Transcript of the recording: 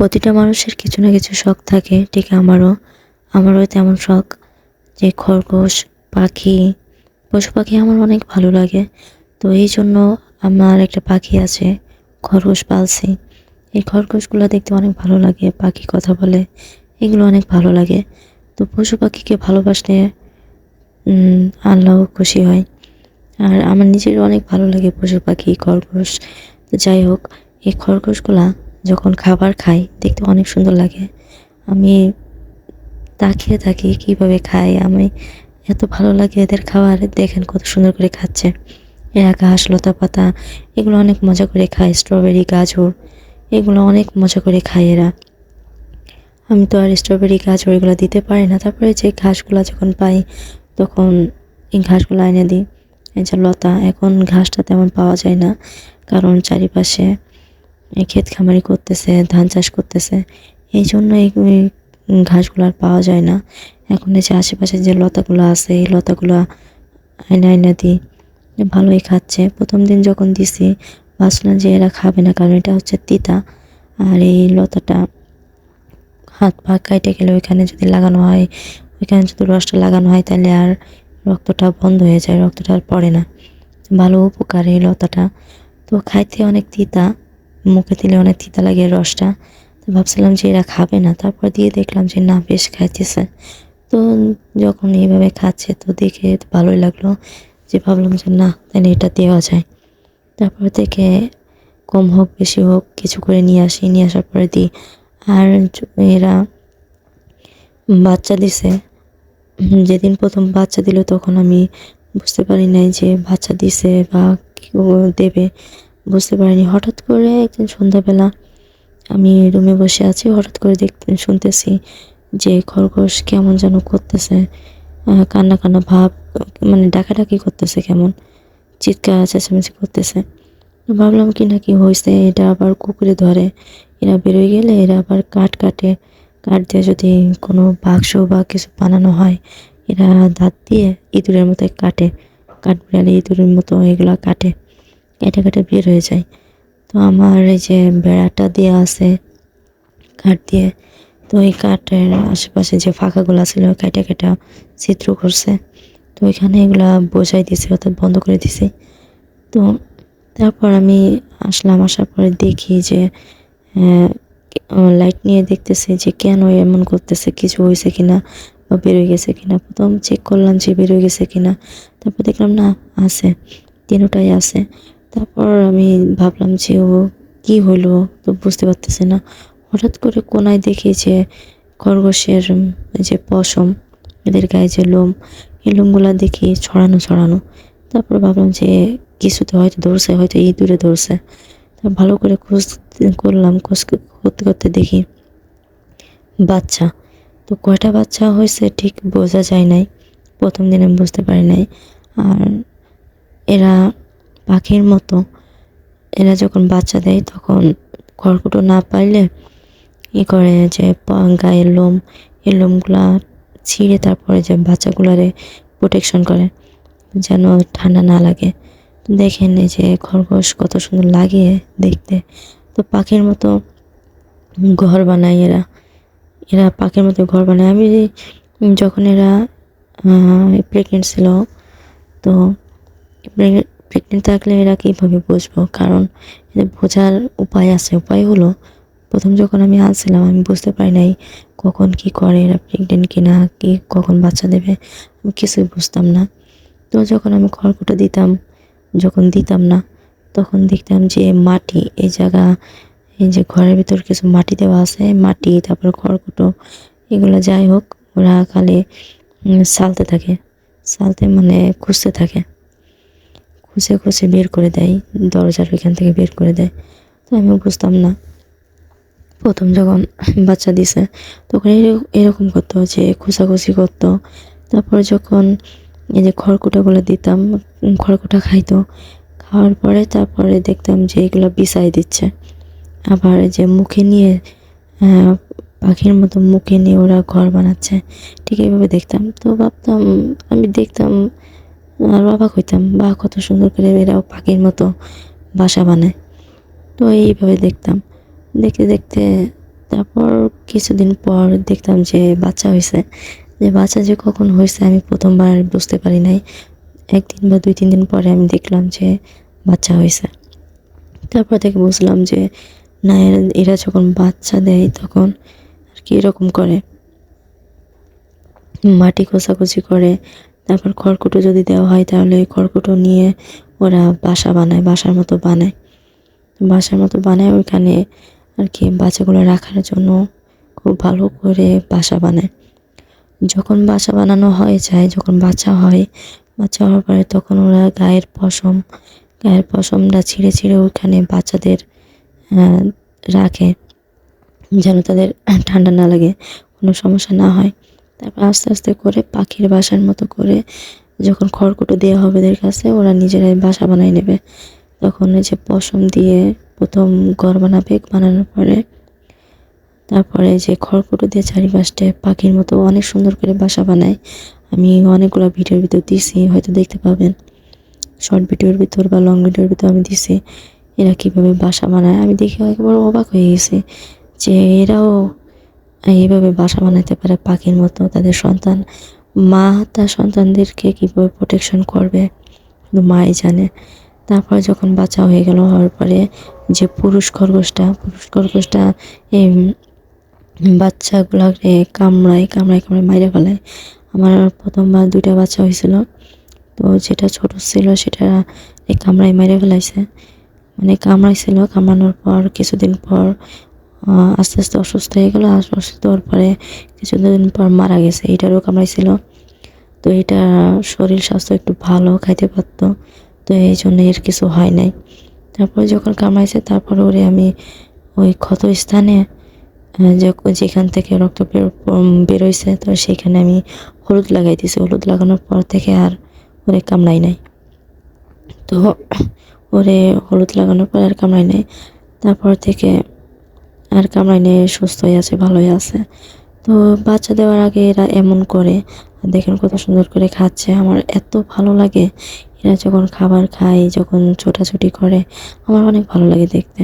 প্রতিটা মানুষের কিছু না কিছু শখ থাকে, ঠিক আমারও। আমারও তেমন শখ যে খরগোশ, পাখি, পশু পাখি আমার অনেক ভালো লাগে। তো এই জন্য আমার একটা পাখি আছে, খরগোশ পালছি এই খরগোশগুলো দেখতে অনেক ভালো লাগে, পাখি কথা বলে, এগুলো অনেক ভালো লাগে। তো পশু পাখিকে ভালোবাসলে আল্লাহ খুশি হয়। আর আমার নিজের অনেক ভালো লাগে পশু পাখি, খরগোশ। যাই হোক, এই খরগোশগুলা যখন খাবার খাই, দেখতে অনেক সুন্দর লাগে। আমি তাকিয়ে থাকি, কীভাবে খাই, আমি এত ভালো লাগে এদের খাবার, দেখেন কত সুন্দর করে খাচ্ছে। এরা ঘাস লতা পাতা, এগুলো অনেক মজা করে খায় স্ট্রবেরি গাজর, এগুলো অনেক মজা করে খায় এরা। আমি তো আর স্ট্রবেরি গাজর এগুলো দিতে পারি না। তারপরে যে ঘাসগুলো যখন পাই, তখন এই ঘাসগুলো এনে দিই। এই যে লতা, এখন ঘাসটা তেমন পাওয়া যায় না, কারণ চারিপাশে ক্ষেত খামারি করতেছে, ধান চাষ করতেছে, এই জন্য এই ঘাসগুলো আর পাওয়া যায় না। এখন এই যে আশেপাশে যে লতাগুলো আছে, এই লতাগুলো আয়না আয়না দিই ভালোই খাচ্ছে। প্রথম দিন যখন দিছি, ভাবছিলাম যে এরা খাবে না, কারণ এটা হচ্ছে তিতা। আর এই লতাটা হাত পা কাইটে গেলে ওইখানে যদি লাগানো হয়, ওইখানে যদি রসটা লাগানো হয়, তাহলে আর রক্তটা বন্ধ হয়ে যায়, রক্তটা আর পড়ে না। ভালো উপকার এই লতাটা। তো খাইতে অনেক তিতা। মুখে দিলে অনেক তিতা লাগে রসটা। তো ভাবছিলাম যে এরা খাবে না। তারপর দিয়ে দেখলাম যে না, বেশ খাইতেছে। তো যখন এইভাবে খাচ্ছে, তো দেখে ভালোই লাগল যে ভাবলাম যে না, তাহলে এটা দেওয়া যায়। তারপর থেকে কম হোক, বেশি হোক, কিছু করে নিয়ে আসি। নিয়ে আসার পরে দিই। আর এরা বাচ্চা দিছে। যেদিন প্রথম বাচ্চা দিল, তখন আমি বুঝতে পারি নাই যে বাচ্চা দিছে বা দেবে। বুঝতে পারিনি। হঠাৎ করে একদিন সন্ধ্যাবেলা আমি রুমে বসে আছি, হঠাৎ করে দেখতে, শুনতেছি যে খরগোশ কেমন যেন করতেছে কান্না কান্না ভাব মানে ডাকাডাকি করতেছে কেমন, চিৎকার, চেঁচামেচি করতেছে। ভাবলাম কি না কি হয়েছে, এটা আবার কুকুরে ধরে, এরা বেরোয় গেলে এরা আবার কাঠ কাটে, কাঠ দিয়ে যদি কোনো বাক্স বা কিছু বানানো হয়, এরা দাঁত দিয়ে ইঁদুরের মতো কাটে কাঠ বিড়ালে ইঁদুরের মতো এগুলো কাটে। কেটে কেটে বের হয়ে যায়। তো আমার এই যে বেড়াটা দেওয়া আছে কাঠ দিয়ে, তো ওই কাঠের আশেপাশে যে ফাঁকাগুলো ছিল কেটে কেটে চিত্র করছে। তো ওইখানে এগুলা বোঝাই দিছে, অর্থাৎ বন্ধ করে দিছে। তো তারপর আমি আসলাম, আসার পরে দেখি যে লাইট নিয়ে দেখতেছে যে কেন এমন করতেছে, কিছু হয়েছে কিনা বা বেরোয় গেছে কিনা। প্রথম চেক করলাম যে বেরোয় গেছে কিনা। তারপর দেখলাম না, আছে, তিনোটাই আছে। তারপর আমি ভাবলাম যে, ও কি হলো? তো বুঝতে পারতেছে না। হঠাৎ করে কোনায় দেখি যে, খরগোশের যে পশম, এদের গায়ে যে লোম, এই লোমগুলা দেখি ছড়ানো ছড়ানো। তারপর ভাবলাম যে, কিছুতে হয়তো ধরছে, হয়তো ইঁদুরে ধরছে। ভালো করে খোঁজ করলাম, খোঁজ করতে করতে দেখি বাচ্চা। তো কয়টা বাচ্চা হয়েছে ঠিক বোঝা যায় নাই। প্রথম দিন আমি বুঝতে পারি নাই। আর এরা পাখির মতো। এরা যখন বাচ্চা দেয় তখন খড়কুটো না পাইলে ই করে যে গায়ের লোম এই লোমগুলা ছিঁড়ে তারপরে যে বাচ্চাগুলারে প্রোটেকশন করে, যেন ঠান্ডা না লাগে। দেখেন এই যে খরগোশ কত সুন্দর লাগে দেখতে। তো পাখির মতো ঘর বানায় এরা। এরা পাখির মতো ঘর বানায়। আমি যখন এরা প্রেগনেন্ট ছিল, তো প্রেগনেন্ট থাকলে এরা কীভাবে বুঝব? কারণ এদের বোঝার উপায় আছে। উপায় হলো, প্রথম যখন আমি আসছিলাম আমি বুঝতে পারি নাই কখন কি করে, এরা প্রেগনেন্ট কিনা, কি কখন বাচ্চা দেবে, আমি কিছুই বুঝতাম না। তো যখন আমি খড়কুটো দিতাম, যখন দিতাম না, তখন দেখতাম যে মাটি, এই জায়গা, এই যে ঘরের ভিতর কিছু মাটি দেওয়া আছে, মাটি, তারপর খড়কুটো, এগুলো যাই হোক, ওরা খালি সালতে থাকে। সালতে মানে খুঁজতে থাকে। খুঁজে খুঁজে বের করে দেয়, দরজার ওইখান থেকে বের করে দেয়। তো আমি বুঝতাম না। প্রথম যখন বাচ্চা দিছে, তখন এর- এরকম করতো যে খোঁচাখুচি করতো। তারপর যখন এই যে খড়কুটাগুলো দিতাম, খড়কুটা খাইতো, খাওয়ার পরে তারপরে দেখতাম যে এগুলো বিছাই দিচ্ছে। আবার যে মুখে নিয়ে পাখির মতো মুখে নিয়ে ওরা ঘর বানাচ্ছে, ঠিক এইভাবে দেখতাম। তো ভাবতাম, আমি দেখতাম আর অবাক হইতাম, বা কত সুন্দর করে এরাও পাখির মতো বাসা বানায়। তো এইভাবে দেখতাম। দেখতে দেখতে তারপর কিছুদিন পর দেখতাম যে বাচ্চা হয়েছে যে বাচ্চা যে কখন হয়েছে আমি প্রথমবার বুঝতে পারি নাই। একদিন বা দুই, তিন দিন পরে আমি দেখলাম যে বাচ্চা হয়েছে তারপর থেকে বুঝলাম যে না, এরা- যখন বাচ্চা দেয় তখন আর কি এরকম করে। মাটি কোচাকুচি করে তারপর খড়কুটো যদি দেওয়া হয় তাহলে ওই খড়কুটো নিয়ে ওরা বাসা বানায়, বাসার মতো বানায়। বাসার মতো বানায় ওইখানে আর কি, বাচ্চাগুলো রাখার জন্য খুব ভালো করে বাসা বানায়। যখন বাসা বানানো হয়ে যায়, যখন বাচ্চা হয়, বাচ্চা হওয়ার পরে তখন ওরা গায়ের পশম, গায়ের পশমটা ছিঁড়ে ছিঁড়ে ওইখানে বাচ্চাদের রাখে। যেন তাদের ঠান্ডা না লাগে, কোনো সমস্যা না হয়। তারপর আস্তে আস্তে করে পাখির বাসার মতো করে যখন খড়কুটো দেওয়া হবে ওদের কাছে, ওরা নিজেরাই বাসা বানাই নেবে। তখন ওই যে পশম দিয়ে প্রথম ঘর বানাবে বানানোর পরে, তারপরে যে খড়কুটো দিয়ে চারিপাশে পাখির মতো অনেক সুন্দর করে বাসা বানায়। আমি অনেকগুলো ভিডিওর ভিতর দিছি, হয়তো দেখতে পাবেন। শর্ট ভিডিওর ভিতর বা লং ভিডিওর ভিতর আমি দিছি, এরা কীভাবে বাসা বানায়। আমি দেখে একেবারে অবাক হয়ে গেছি যে এরাও এইভাবে বাসা বানাতে পারে পাখির মতো তাদের সন্তান। মা তার সন্তানদেরকে কীভাবে প্রোটেকশন করবে? শুধু মাই জানে। তারপর যখন বাচ্চা হয়ে গেল, হওয়ার পরে যে পুরুষ খরগোশটা পুরুষ খরগোশটা এই বাচ্চাগুলোকে কামড়ায় কামড়ায় কামড়ায় মাইরে ফেলায় আমার প্রথমবার দুইটা বাচ্চা হয়েছিল। তো যেটা ছোট ছিল, সেটা এই কামড়ায় মেরে ফেলাইছে। মানে কামড়াইছিল, কামড়ানোর পর কিছুদিন পর আস্তে আস্তে অসুস্থ হয়ে গেলো অসুস্থ হওয়ার পরে কিছুদিন পর মারা গেছে। এটারও কামড়াইছিল। তো এটা শরীর স্বাস্থ্য একটু ভালো খাইতে পারতো। তো এই জন্য এর কিছু হয় নাই। তারপর যখন কামড়াইছে, তারপর ওরে আমি ওই ক্ষত স্থানে যেখান থেকে রক্ত বের- বেরোইছে, তো সেখানে আমি হলুদ লাগাই দিয়েছি হলুদ লাগানোর পর থেকে আর ওরে কামড়াই নাই। তো ওরে হলুদ লাগানোর পর আর কামড়াই নাই। তারপর থেকে আর কামড়াই নিয়ে সুস্থই আছে, ভালোই আছে। তো বাচ্চা দেওয়ার আগে এরা এমন করে, দেখেন কত সুন্দর করে খাচ্ছে। আমার এত ভালো লাগে, এরা যখন খাবার খায়, যখন ছোটাছুটি করে, আমার অনেক ভালো লাগে দেখতে।